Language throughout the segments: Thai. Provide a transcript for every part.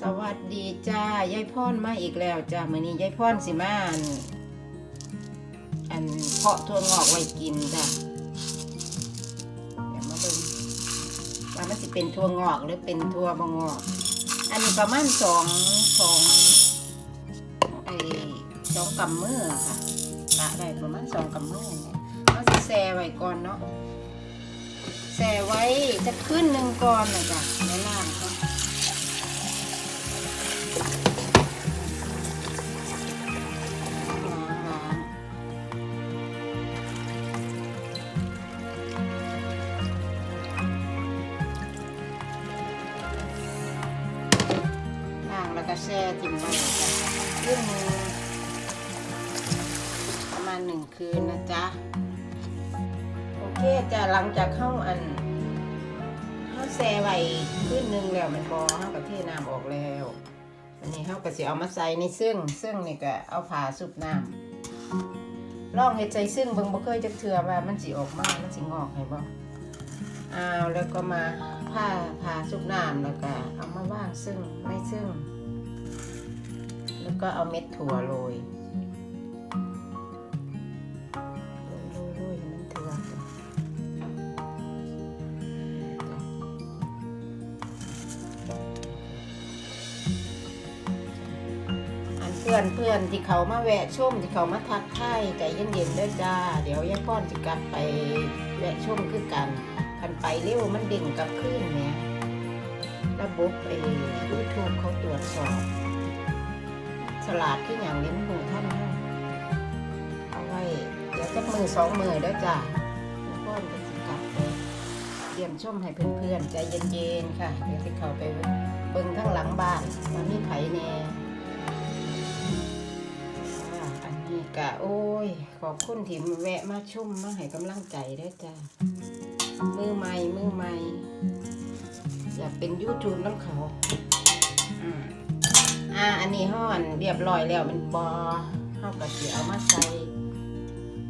สวัสดีจ้ายายพรมาอีกแล้วจ้ามื้อนี้ยายพรสิมาอันอันเพาะถั่วงอกไว้กินจ้ะเดี๋ยวมาเบิ่งว่ามันสิเป็นถั่วงอกหรือเป็นถั่วบงอก อันนี้ประมาณสองสองไอ้สองกำมือค่ะกะได้ประมาณสองกำมือเนี่ยเอาสิแช่ไว้ก่อนเนาะแช่ไว้จะขึ้นหนึ่งก่อนนะจ้ะในล่าง ก็แช่ทิ้งไว้จ้ะครึ่งประมาณหนึ่งคืนนะจ๊ะ โอเคจ้ะหลังจากเข้าอันเข้าแช่ไว้คืนนึงแล้วมันพอเข้ากับเทน้ำออกแล้วอันนี้เข้าก็สิเอามาใส่ในซึ่งซึ่งนี่ก็เอาผ่าสุบน้ำลองเฮ็ดใจซึ่งเบิ่งบ่เคยจักเทื่อว่ามันสิออกมามันสิงอกให้บ่เอาแล้วก็มาผ่าผ่าสุบน้ำแล้วก็เอามาว่างซึ่งไม่ซึ่ง แล้วก็เอาเม็ดถั่วโรยโรยโรยโรยให้มันถั่วอันเพื่อนเพื่อนที่เขามาแวะชมที่เขามาทักทายใจเย็นๆด้อจ้า เดี๋ยวยายพ่อนจะกลับไปแวะชมคือกันคันไปเร็วมันเด่งกลับขึ้นเนี่ยระบบไอ้ยูทูบเขาตรวจสอบ สลัดที่อย่างเลี้ยงหมูท่านให้เอาไว้ เดี๋ยวจะมือสองมือแล้วจ้ะแล้วก็จะสิกลับไปเตรียมช่มให้เพื่อนๆ ใจเย็นๆ ค่ะ เดี๋ยวจะเข้าไปเบิ่งข้างหลังบ้านว่ามีไผ่แน่อ่าอันนี้กะโอ้ย ขอบคุณที่มาแวะมาชุ่มมาให้กำลังใจด้วยจ้ะมือใหม่มือใหม่อยากเป็นยูทูบน้ำเขา อืม อ่า อันนี้ห่อนเรียบร้อยแล้วมันบอเฮาก็สิเอามาใส่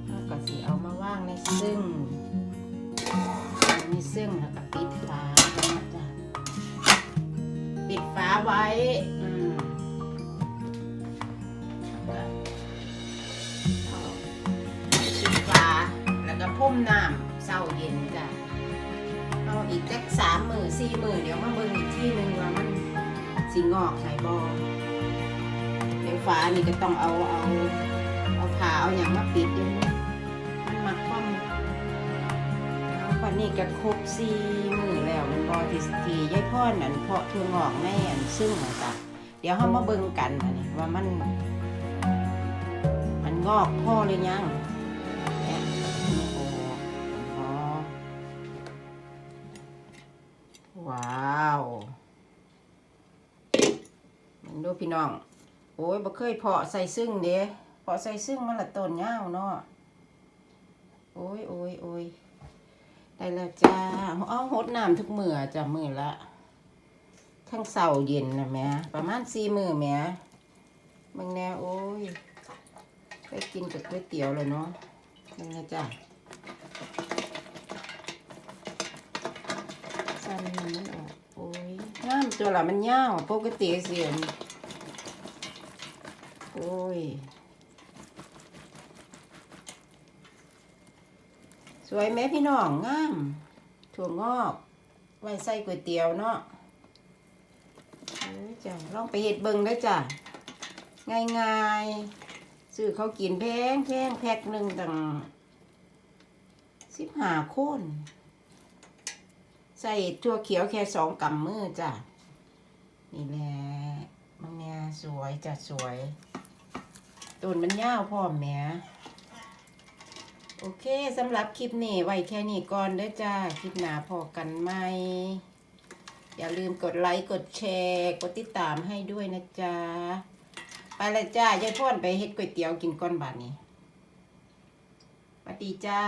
เฮาก็สิเอามาว่างในซึ่งในซึ่งแล้วก็ปิดฝาจ้ะปิดฝาไว้อืมปิดฝาแล้วก็พุ่มน้ำเศร้าเย็นจ้ะเอาอีกจักสามหมือสี่หมือเดี๋ยวมาเบิ่งอีกที่หนึ่งว่ามัน สิงอกไข่บอเดี๋ยวฟ้านี่ก็ต้องเอาเอาเอาผ้าเอาอย่างมาปิดอยู่มันมักคว่ำเอาวันนี้ก็ครบสี่มือแล้วมันบอที่ที่ยายพ่อนั่นเพาะทั่วงอกในอันซึ่งอะจ้ะเดี๋ยวเขามาเบิ่งกันอันนี้ว่ามัน มันงอกพ่อหรือยังโอ้โหว้าว ดูพี่น้อง โอ้ยบ่เคยเพาะใส่ซึ่งเด้เพาะใส่ซึ่งมันละต้นยาวเนาะโอ้ยโอ้ยโอ้ยได้แล้วจ้าเอาหดน้ำทุกมื้อจ้ะมื้อละทั้งเสาร์เย็นนะแหม่ประมาณสี่มื้อแหม่เบิ่งแน่โอ้ยไปกินกับก๋วยเตี๋ยวเลยเนาะเบิ่งแน่จ้ะสั่นมันออกโอ้ยน้ำตัวละมันยาวปกติเสียน โอ้ย สวยไหมพี่น้องงาม ถั่วงอก ไว้ใส่ก๋วยเตี๋ยวเนาะโอ้ยจ้ะลองไปเห็ดเบิงได้จ้ะ ง่ายๆซื้อเขากินแพงแพงแพ็คหนึ่งตั้งสิบห้าคน ใส่ถั่วเขียวแค่สองกำมือจ้ะ นี่แหละ มันเนี่ยสวยจ้ะสวยต้นมันยาวพร้อมแหมโอเคสำหรับคลิปนี้ไว้แค่นี้ก่อนเด้อจ้า คลิปหน้าพอกันไหม อย่าลืมกดไลค์ กดแชร์ กดติดตามให้ด้วยนะจ๊ะ ไปเลยจ้ายายพ่อนไปเฮ็ดก๋วยเตี๋ยวกินก้อนบาทนี้สวัสดีจ้า